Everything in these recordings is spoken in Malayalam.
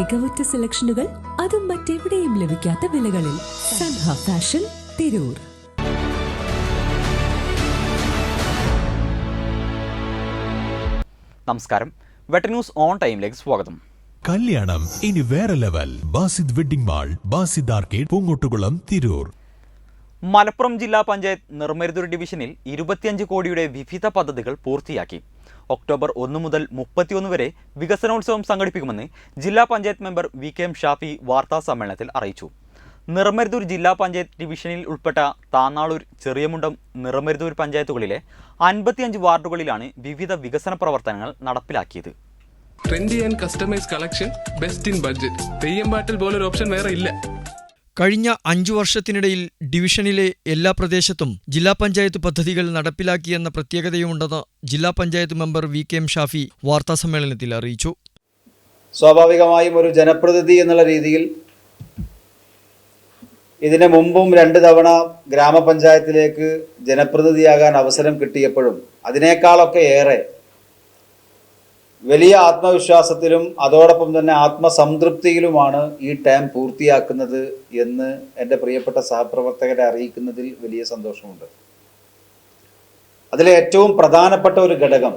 മികവുറ്റ സെലക്ഷനുകൾ അതും മറ്റെവിടെയും ലഭിക്കാത്ത വിലകളിൽ സൻഹ ഫാഷൻ തിരൂർ. നമസ്കാരം. വെട്ടർ ന്യൂസ് ഓൺ ടൈമിലേക്ക് സ്വാഗതം. കല്യാണം ഇനി വേറെ level. Basid wedding mall Basid arcade Poongottukulam Tirur. Malappuram ജില്ലാ പഞ്ചായത്ത് നിർമ്മരുതൂർ ഡിവിഷനിൽ ഇരുപത്തിയഞ്ച് കോടിയുടെ വിവിധ പദ്ധതികൾ പൂർത്തിയാക്കി. ഒക്ടോബർ ഒന്ന് മുതൽ മുപ്പത്തിയൊന്ന് വരെ വികസനോത്സവം സംഘടിപ്പിക്കുമെന്ന് ജില്ലാ panchayat member V K M Shafi വാർത്താ സമ്മേളനത്തിൽ അറിയിച്ചു. നിറമരുതൂർ ജില്ലാ പഞ്ചായത്ത് ഡിവിഷനിൽ ഉൾപ്പെട്ട താന്നാളൂർ ചെറിയമുണ്ടം നിറമരുതൂർ പഞ്ചായത്തുകളിലെ അൻപത്തിയഞ്ച് വാർഡുകളിലാണ് വിവിധ വികസന പ്രവർത്തനങ്ങൾ നടപ്പിലാക്കിയത്. Trendy and customise collection best in budget Theyyam പാട്ടിൽ പോലൊരു ഓപ്ഷൻ വേറെ ഇല്ല. കഴിഞ്ഞ അഞ്ചു വർഷത്തിനിടയിൽ ഡിവിഷനിലെ എല്ലാ പ്രദേശത്തും ജില്ലാ പഞ്ചായത്ത് പദ്ധതികൾ നടപ്പിലാക്കിയെന്ന പ്രത്യേകതയുമുണ്ടെന്ന് ജില്ലാ panchayat member V K M Shafi വാർത്താസമ്മേളനത്തിൽ അറിയിച്ചു. സ്വാഭാവികമായും ഒരു ജനപ്രതിനിധി എന്നുള്ള രീതിയിൽ ഇതിനു മുമ്പും രണ്ട് തവണ ഗ്രാമപഞ്ചായത്തിലേക്ക് ജനപ്രതിനിധിയാകാൻ അവസരം കിട്ടിയപ്പോഴും അതിനേക്കാളൊക്കെ ഏറെ വലിയ ആത്മവിശ്വാസത്തിലും അതോടൊപ്പം തന്നെ ആത്മസംതൃപ്തിയിലുമാണ് ഈ ടൈം പൂർത്തിയാക്കുന്നത് എന്ന് എന്റെ പ്രിയപ്പെട്ട സഹപ്രവർത്തകരെ അറിയിക്കുന്നതിൽ വലിയ സന്തോഷമുണ്ട്. അതിലെ ഏറ്റവും പ്രധാനപ്പെട്ട ഒരു ഘടകം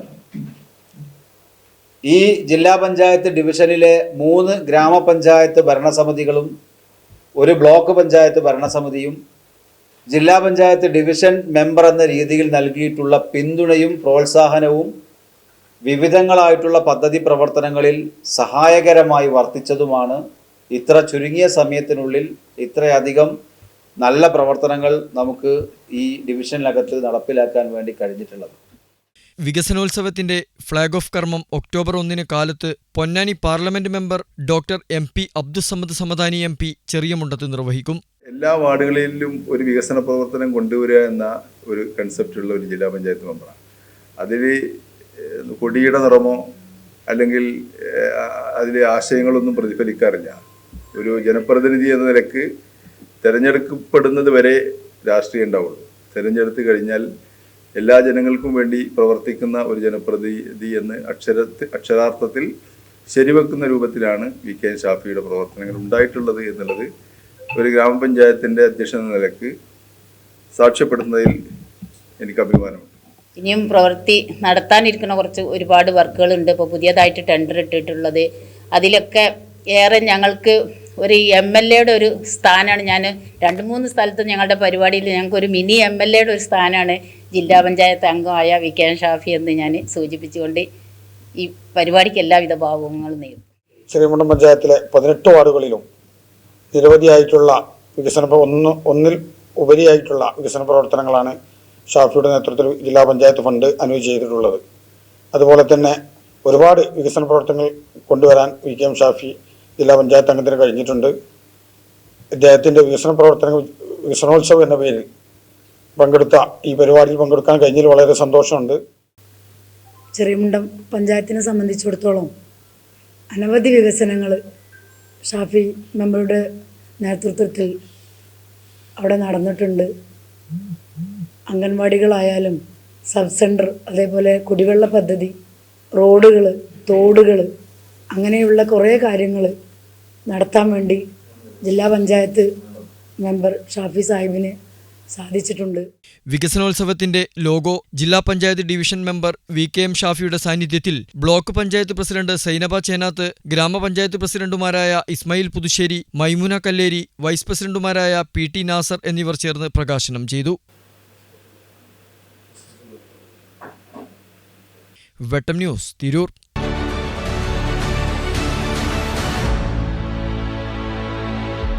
ഈ ജില്ലാ പഞ്ചായത്ത് ഡിവിഷനിലെ മൂന്ന് ഗ്രാമപഞ്ചായത്ത് ഭരണസമിതികളും ഒരു ബ്ലോക്ക് പഞ്ചായത്ത് ഭരണസമിതിയും ജില്ലാ പഞ്ചായത്ത് ഡിവിഷൻ മെമ്പർ എന്ന രീതിയിൽ നൽകിയിട്ടുള്ള പിന്തുണയും പ്രോത്സാഹനവും വിവിധങ്ങളായിട്ടുള്ള പദ്ധതി പ്രവർത്തനങ്ങളിൽ സഹായകരമായി വർത്തിച്ചതുമാണ് ഇത്ര ചുരുങ്ങിയ സമയത്തിനുള്ളിൽ ഇത്രയധികം നല്ല പ്രവർത്തനങ്ങൾ നമുക്ക് ഈ ഡിവിഷനിലകത്ത് നടപ്പിലാക്കാൻ വേണ്ടി കഴിഞ്ഞിട്ടുള്ളത്. വികസനോത്സവത്തിന്റെ ഫ്ളാഗ് ഓഫ് കർമ്മം ഒക്ടോബർ ഒന്നിന് കാലത്ത് Ponnani parliament member doctor M P Abdussamad Samadani M P ചെറിയമുണ്ടത്ത് നിർവഹിക്കും. എല്ലാ വാർഡുകളിലും ഒരു വികസന പ്രവർത്തനം കൊണ്ടുവരിക എന്ന ഒരു കൺസെപ്റ്റുള്ള ഒരു ജില്ലാ പഞ്ചായത്ത് മെമ്പറാണ്. അതിൽ കൊടിയുടെ നിറമോ അല്ലെങ്കിൽ അതിലെ ആശയങ്ങളൊന്നും പ്രതിഫലിക്കാറില്ല. ഒരു ജനപ്രതിനിധി എന്ന നിലയ്ക്ക് തിരഞ്ഞെടുക്കപ്പെടുന്നത് വരെ രാഷ്ട്രീയം ഉണ്ടാവുള്ളൂ. തിരഞ്ഞെടുത്ത് കഴിഞ്ഞാൽ എല്ലാ ജനങ്ങൾക്കും വേണ്ടി പ്രവർത്തിക്കുന്ന ഒരു ജനപ്രതിനിധി എന്ന് അക്ഷരത്തിൽ അക്ഷരാർത്ഥത്തിൽ ശരിവെക്കുന്ന രൂപത്തിലാണ് വി കെ ഷാഫിയുടെ പ്രവർത്തനങ്ങൾ ഉണ്ടായിട്ടുള്ളത് എന്നുള്ളത് ഒരു ഗ്രാമപഞ്ചായത്തിന്റെ അധ്യക്ഷൻ എന്ന നിലയ്ക്ക് സാക്ഷ്യപ്പെടുന്നതിൽ എനിക്ക് അഭിമാനമുണ്ട്. ഇനിയും പ്രവൃത്തി നടത്താനിരിക്കുന്ന കുറച്ച് ഒരുപാട് വർക്കുകളുണ്ട്. ഇപ്പോൾ പുതിയതായിട്ട് ടെൻഡർ ഇട്ടിട്ടുള്ളത്. അതിലൊക്കെ ഏറെ ഞങ്ങൾക്ക് ഒരു എം എൽ എയുടെ ഒരു സ്ഥാനമാണ് ഞാൻ രണ്ട് മൂന്ന് സ്ഥലത്ത് ഞങ്ങളുടെ പരിപാടിയിൽ ഞങ്ങൾക്ക് ഒരു മിനി എം എൽ എയുടെ ഒരു സ്ഥാനമാണ് ജില്ലാ പഞ്ചായത്ത് അംഗമായ വി കെ ഷാഫി എന്ന് ഞാൻ സൂചിപ്പിച്ചുകൊണ്ട് ഈ പരിപാടിക്ക് എല്ലാവിധ ഭാവങ്ങളും നേരും ശ്രീമുണ്ടം പഞ്ചായത്തിലെ പതിനെട്ട് വാർഡുകളിലും നിരവധിയായിട്ടുള്ള വികസന ഒന്ന് ഒന്നിൽ ഉപരിയായിട്ടുള്ള വികസന പ്രവർത്തനങ്ങളാണ് ഷാഫിയുടെ നേതൃത്വത്തിൽ ജില്ലാ പഞ്ചായത്ത് ഫണ്ട് അനുവദിച്ച് ചെയ്തിട്ടുള്ളത്. അതുപോലെ തന്നെ ഒരുപാട് വികസന പ്രവർത്തനങ്ങൾ കൊണ്ടുവരാൻ വി. കെ. എം. ഷാഫി ജില്ലാ പഞ്ചായത്ത് അംഗത്തിന് കഴിഞ്ഞിട്ടുണ്ട്. ഇദ്ദേഹത്തിന്റെ വികസന പ്രവർത്തനങ്ങൾ വികസനോത്സവം എന്ന പേരിൽ പങ്കെടുത്ത ഈ പരിപാടിയിൽ പങ്കെടുക്കാൻ കഴിഞ്ഞതിൽ വളരെ സന്തോഷമുണ്ട്. ചെറിയമുണ്ടം പഞ്ചായത്തിനെ സംബന്ധിച്ചിടത്തോളം അനവധി വികസനങ്ങൾ ഷാഫി മെമ്പറുടെ നേതൃത്വത്തിൽ അവിടെ നടന്നിട്ടുണ്ട്. അംഗൻവാടികളായാലും സബ് സെന്റർ അതേപോലെ കുടിവെള്ള പദ്ധതി റോഡുകൾ തോടുകൾ അങ്ങനെയുള്ള കുറേ കാര്യങ്ങൾ നടത്താൻ വേണ്ടി ജില്ലാ പഞ്ചായത്ത് മെമ്പർ ഷാഫി സാഹിബിന് സാധിച്ചിട്ടുണ്ട്. വികസനോത്സവത്തിന്റെ ലോഗോ ജില്ലാ panchayat division member V K M ഷാഫിയുടെ സാന്നിധ്യത്തിൽ ബ്ലോക്ക് പഞ്ചായത്ത് പ്രസിഡന്റ് സൈനബ ചേനാത്ത് ഗ്രാമപഞ്ചായത്ത് പ്രസിഡന്റുമാരായ ഇസ്മായിൽ പുതുശ്ശേരി മൈമുന കല്ലേരി വൈസ് പ്രസിഡന്റുമാരായ പി ടി നാസർ എന്നിവർ ചേർന്ന് പ്രകാശനം ചെയ്തു. વેટમ ન્યૂઝ તિરૂર